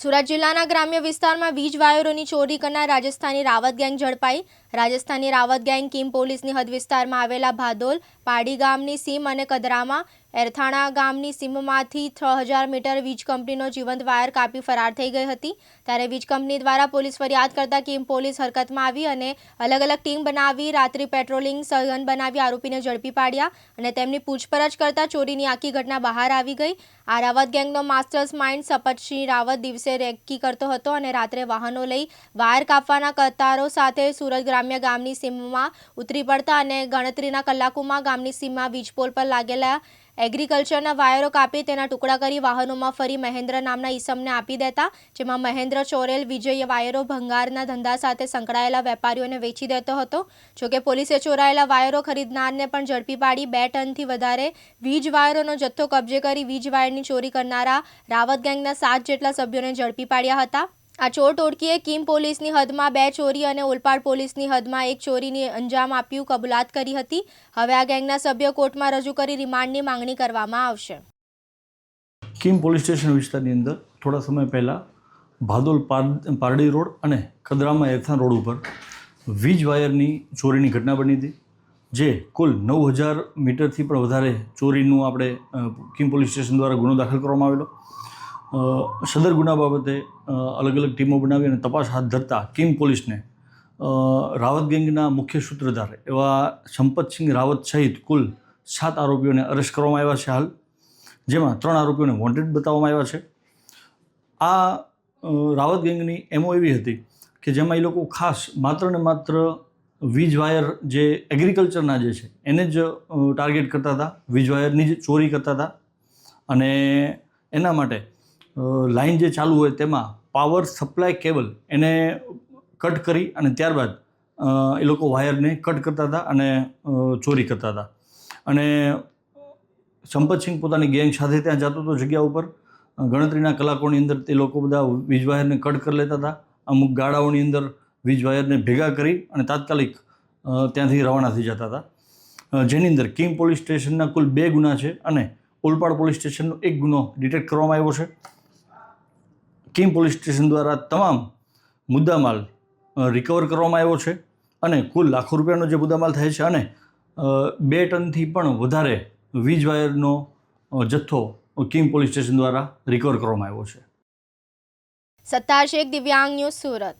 સુરત જિલ્લાના ગ્રામ્ય વિસ્તારમાં વીજ વાયરોની ચોરી કરનાર રાજસ્થાની રાવત ગેંગ ઝડપાઈ. રાજસ્થાની રાવત ગેંગ કિમ પોલીસની હદ વિસ્તારમાં આવેલા ભાદોલ, પાડી ગામની સીમ અને કદરામાં એરથાણા ગામની સીમમાંથી છ હજાર મીટર વીજ કંપનીનો જીવંત વાયર કાપી ફરાર થઈ ગઈ હતી. ત્યારે વીજ કંપની દ્વારા પોલીસ ફરિયાદ કરતા કીમ પોલીસ હરકતમાં આવી અને અલગ અલગ ટીમ બનાવી, રાત્રિ પેટ્રોલિંગ સઘન બનાવી આરોપીને ઝડપી પાડ્યા અને તેમની પૂછપરછ કરતા ચોરીની આખી ઘટના બહાર આવી ગઈ. આ રાવત ગેંગનો માસ્ટર્સ માઇન્ડ સપતસિંહ રાવત દિવસે રેકી કરતો હતો અને રાત્રે વાહનો લઈ વાયર કાપવાના કતારો સાથે સુરત ગ્રામ્ય ગામની સીમમાં ઉતરી પડતા અને ગણતરીના કલાકોમાં ગામની સીમમાં વીજપોલ પર લાગેલા એગ્રીકલ્ચરના વાયરો કાપી તેના ટુકડા કરી વાહનોમાં ફરી મહેન્દ્ર નામના ઈસમને આપી દેતા, જેમાં મહેન્દ્ર ચોરેલ વિજય વાયરો ભંગારના ધંધા સાથે સંકળાયેલા વેપારીઓને વેચી દેતો હતો. જોકે પોલીસે ચોરાયેલા વાયરો ખરીદનારને પણ ઝડપી પાડી બે ટનથી વધારે વીજ વાયરોનો જથ્થો કબજે કરી વીજ વાયરની ચોરી કરનારા રાવત ગેંગના સાત જેટલા સભ્યોને ઝડપી પાડ્યા હતા. આ ચોર ટોળકીએ કિમ પોલીસની હદમાં બે ચોરી અને ઓલપાડ પોલીસની હદમાં એક ચોરીને અંજામ આપ્યું કબૂલાત કરી હતી. હવે આ ગેંગના સભ્યો કોર્ટમાં રજૂ કરી રિમાન્ડની માંગણી કરવામાં આવશે. કિમ પોલીસ સ્ટેશન વિસ્તારની અંદર થોડા સમય પહેલાં ભાદોલ પાર- પારડી રોડ અને કદરામાં એરથાણ રોડ ઉપર વીજ વાયરની ચોરીની ઘટના બની હતી, જે કુલ નવ હજાર મીટરથી પણ વધારે ચોરીનું આપણે કિમ પોલીસ સ્ટેશન દ્વારા ગુનો દાખલ કરવામાં આવેલો. સદર ગુના બાબતે અલગ અલગ ટીમો બનાવી અને તપાસ હાથ ધરતા કિંગ પોલીસને રાવત ગેંગના મુખ્ય સૂત્રધાર એવા સંપતસિંહ રાવત સહિત કુલ સાત આરોપીઓને અરેસ્ટ કરવામાં આવ્યા છે હાલ. જેમાં ત્રણ આરોપીઓને વોન્ટેડ બતાવવામાં આવ્યા છે. આ રાવત ગેંગની એમઓ એવી હતી કે જેમાં એ લોકો ખાસ માત્ર ને માત્ર વીજ વાયર જે એગ્રીકલ્ચરના જે છે, એને જ ટાર્ગેટ કરતા હતા. વીજ વાયરની જ ચોરી કરતા હતા. અને એના માટે અ, લાઈન જે ચાલુ હોય તેમાં પાવર સપ્લાય કેબલ એને કટ કરી અને ત્યારબાદ એ લોકો વાયરને કટ કરતા હતા અને ચોરી કરતા હતા. અને સંપતસિંહ પોતાની ગેંગ સાથે ત્યાં જતો હતો જગ્યા ઉપર. ગણતરીના કલાકોની અંદર તે લોકો બધા વીજ વાયરને કટ કરી લેતા હતા. અમુક ગાડાઓની અંદર વીજ વાયરને ભેગા કરી અને તાત્કાલિક ત્યાંથી રવાના થઈ જતા હતા. જેની અંદર કિંગ પોલીસ સ્ટેશનના કુલ બે ગુના છે અને ઓલપાડ પોલીસ સ્ટેશનનો એક ગુનો ડિટેક્ટ કરવામાં આવ્યો છે. કિંગ પોલીસ સ્ટેશન દ્વારા તમામ મુદ્દામાલ રિકવર કરવામાં આવ્યો છે અને કુલ લાખો રૂપિયાનો જે મુદ્દામાલ થાય છે અને બે ટનથી પણ વધારે વીજ વાયરનો જથ્થો કિંગ પોલીસ સ્ટેશન દ્વારા રિકવર કરવામાં આવ્યો છે. સત્તાર દિવ્યાંગ ન્યૂઝ સુરત.